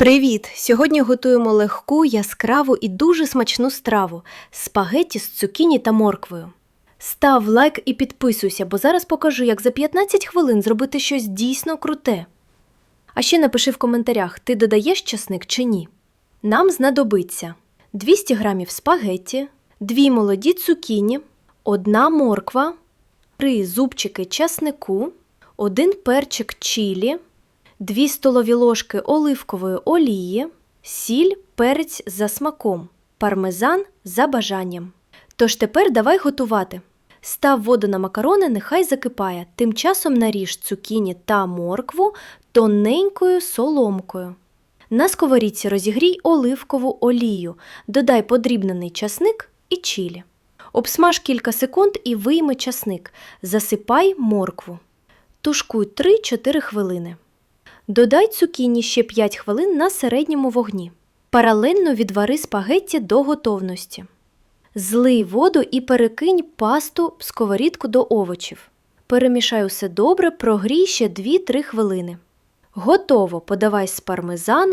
Привіт! Сьогодні готуємо легку, яскраву і дуже смачну страву спагетті з цукіні та морквою. Став лайк і підписуйся, бо зараз покажу, як за 15 хвилин зробити щось дійсно круте. А ще напиши в коментарях, ти додаєш часник чи ні. Нам знадобиться 200 г спагетті, 2 молоді цукіні, 1 морква, 3 зубчики часнику, 1 перчик чілі, 2 столові ложки оливкової олії, сіль, перець за смаком, пармезан за бажанням. Тож тепер давай готувати. Став воду на макарони, нехай закипає. Тим часом наріж цукіні та моркву тоненькою соломкою. На сковорідці розігрій оливкову олію, додай подрібнений часник і чілі. Обсмаж кілька секунд і вийми часник. Засипай моркву. Тушкуй 3-4 хвилини. Додай цукіні ще 5 хвилин на середньому вогні. Паралельно відвари спагетті до готовності. Злий воду і перекинь пасту в сковорідку до овочів. Перемішай усе добре, прогрій ще 2-3 хвилини. Готово! Подавай з пармезаном